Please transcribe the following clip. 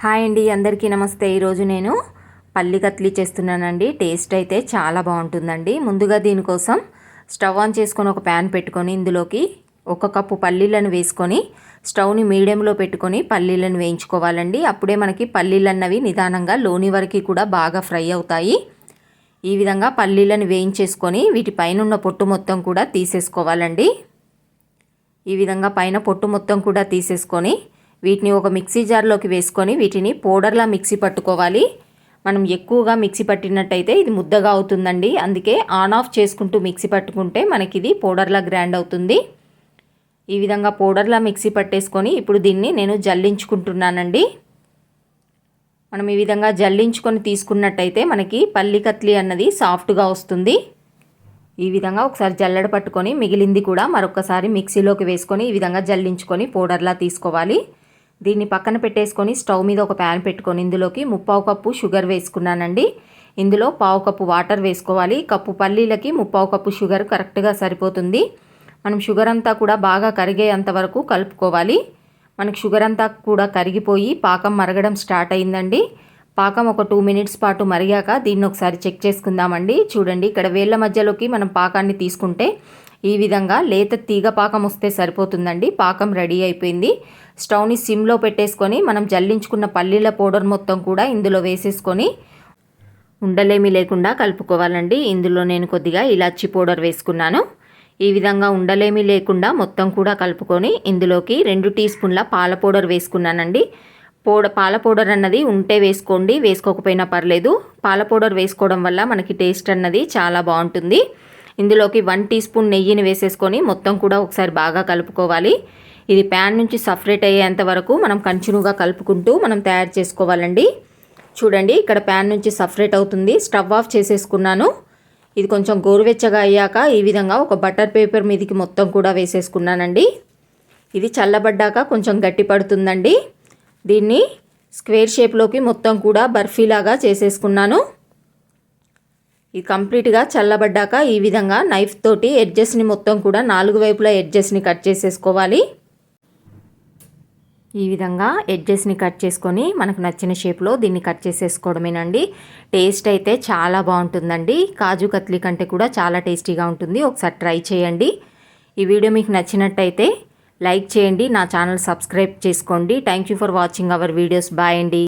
Hi అండి అందరికీ నమస్తే. ఈరోజు నేను పల్లి కత్లీ చేస్తున్నానండి. టేస్ట్ అయితే చాలా బాగుంటుందండి. ముందుగా దీనికోసం స్టవ్ ఆన్ చేసుకొని ఒక ప్యాన్ పెట్టుకొని ఇందులోకి ఒక కప్పు పల్లీలను వేసుకొని స్టవ్ని మీడియంలో పెట్టుకొని పల్లీలను వేయించుకోవాలండి. అప్పుడే మనకి పల్లీలు అన్నవి నిదానంగా లోని వరకు కూడా బాగా ఫ్రై అవుతాయి. ఈ విధంగా పల్లీలను వేయించేసుకొని వీటి పైన ఉన్న పొట్టు మొత్తం కూడా తీసేసుకోవాలండి. ఈ విధంగా పైన పొట్టు మొత్తం కూడా తీసేసుకొని వీటిని ఒక మిక్సీ జార్లోకి వేసుకొని వీటిని పౌడర్లా మిక్సీ పట్టుకోవాలి. మనం ఎక్కువగా మిక్సీ పట్టినట్టయితే ఇది ముద్దగా అవుతుందండి. అందుకే ఆన్ ఆఫ్ చేసుకుంటూ మిక్సీ పట్టుకుంటే మనకి ఇది పౌడర్లా గ్రాండ్ అవుతుంది. ఈ విధంగా పౌడర్లా మిక్సీ పట్టేసుకొని ఇప్పుడు దీన్ని నేను జల్లించుకుంటున్నానండి. మనం ఈ విధంగా జల్లించుకొని తీసుకున్నట్టయితే మనకి పల్లి కత్లి అన్నది సాఫ్ట్గా వస్తుంది. ఈ విధంగా ఒకసారి జల్లెడ పట్టుకొని మిగిలింది కూడా మరొకసారి మిక్సీలోకి వేసుకొని ఈ విధంగా జల్లించుకొని పౌడర్లా తీసుకోవాలి. దీన్ని పక్కన పెట్టేసుకొని స్టవ్ మీద ఒక ప్యాన్ పెట్టుకొని ఇందులోకి ముప్పావు కప్పు షుగర్ వేసుకున్నానండి. ఇందులో పావు కప్పు వాటర్ వేసుకోవాలి. కప్పు పల్లీలకి ముప్పావు కప్పు షుగర్ కరెక్ట్గా సరిపోతుంది. మనం షుగర్ అంతా కూడా బాగా కరిగేంత వరకు కలుపుకోవాలి. మనకి షుగర్ అంతా కూడా కరిగిపోయి పాకం మరగడం స్టార్ట్ అయిందండి. పాకం ఒక టూ మినిట్స్ పాటు మరిగాక దీన్ని ఒకసారి చెక్ చేసుకుందామండి. చూడండి ఇక్కడ వేళ్ళ మధ్యలోకి మనం పాకాన్ని తీసుకుంటే ఈ విధంగా లేత తీగ పాకం వస్తే సరిపోతుందండి. పాకం రెడీ అయిపోయింది. స్టవ్ని సిమ్లో పెట్టేసుకొని మనం జల్లించుకున్న పల్లీల పౌడర్ మొత్తం కూడా ఇందులో వేసేసుకొని ఉండలేమి లేకుండా కలుపుకోవాలండి. ఇందులో నేను కొద్దిగా ఇలాచి పౌడర్ వేసుకున్నాను. ఈ విధంగా ఉండలేమి లేకుండా మొత్తం కూడా కలుపుకొని ఇందులోకి రెండు టీ స్పూన్ల పాల పౌడర్ వేసుకున్నానండి. పౌడర్ పాల పౌడర్ అన్నది ఉంటే వేసుకోండి వేసుకోకపోయినా పర్లేదు. పాల పౌడర్ వేసుకోవడం వల్ల మనకి టేస్ట్ అన్నది చాలా బాగుంటుంది. ఇందులోకి వన్ టీ స్పూన్ నెయ్యిని వేసేసుకొని మొత్తం కూడా ఒకసారి బాగా కలుపుకోవాలి. ఇది ప్యాన్ నుంచి సపరేట్ అయ్యేంత వరకు మనం కంటిన్యూగా కలుపుకుంటూ మనం తయారు చేసుకోవాలండి. చూడండి ఇక్కడ ప్యాన్ నుంచి సపరేట్ అవుతుంది. స్టవ్ ఆఫ్ చేసేసుకున్నాను. ఇది కొంచెం గోరువెచ్చగా అయ్యాక ఈ విధంగా ఒక బటర్ పేపర్ మీదకి మొత్తం కూడా వేసేసుకున్నానండి. ఇది చల్లబడ్డాక కొంచెం గట్టి పడుతుందండి. దీన్ని స్క్వేర్ షేప్లోకి మొత్తం కూడా బర్ఫీలాగా చేసేసుకున్నాను. ఇది కంప్లీట్గా చల్లబడ్డాక ఈ విధంగా నైఫ్ తోటి ఎడ్జెస్ని మొత్తం కూడా నాలుగు వైపులా ఎడ్జెస్ని కట్ చేసేసుకోవాలి. ఈ విధంగా ఎడ్జెస్ని కట్ చేసుకొని మనకు నచ్చిన షేప్లో దీన్ని కట్ చేసేసుకోవడమేనండి. టేస్ట్ అయితే చాలా బాగుంటుందండి. కాజు కత్లీ కంటే కూడా చాలా టేస్టీగా ఉంటుంది. ఒకసారి ట్రై చేయండి. ఈ వీడియో మీకు నచ్చినట్టయితే లైక్ చేయండి. నా ఛానల్ సబ్స్క్రైబ్ చేసుకోండి. Thank you for watching our videos bye అండి.